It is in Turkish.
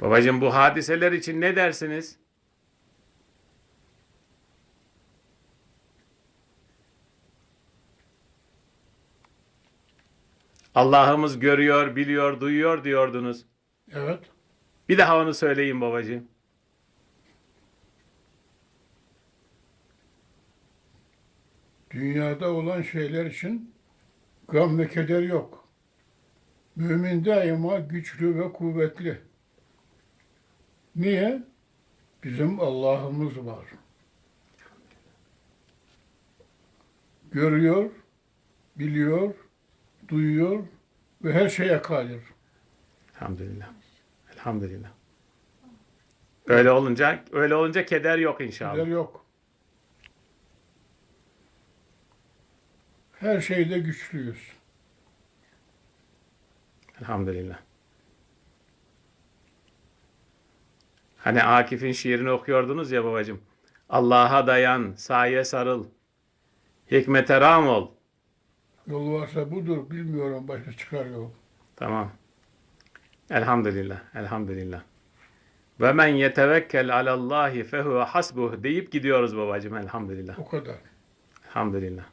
Babacığım bu hadiseler için ne dersiniz? Allah'ımız görüyor, biliyor, duyuyor diyordunuz. Evet. Bir daha onu söyleyin babacığım. Dünyada olan şeyler için gam ve keder yok. Mümin daima güçlü ve kuvvetli. Niye? Bizim Allah'ımız var. Görüyor, biliyor, duyuyor ve her şeye kadir. Elhamdülillah. Elhamdülillah. Öyle olunca öyle olunca keder yok inşallah. Keder yok. Her şeyde güçlüyüz. Elhamdülillah. Hani Akif'in şiirini okuyordunuz ya babacığım. Allah'a dayan, saye sarıl. Hikmete ram ol. Yol varsa budur, bilmiyorum başka çıkar yok. Tamam. Elhamdülillah. Elhamdülillah. Ve men yetevekkel alallahi fehuve hasbuh deyip gidiyoruz babacığım elhamdülillah. O kadar. Elhamdülillah.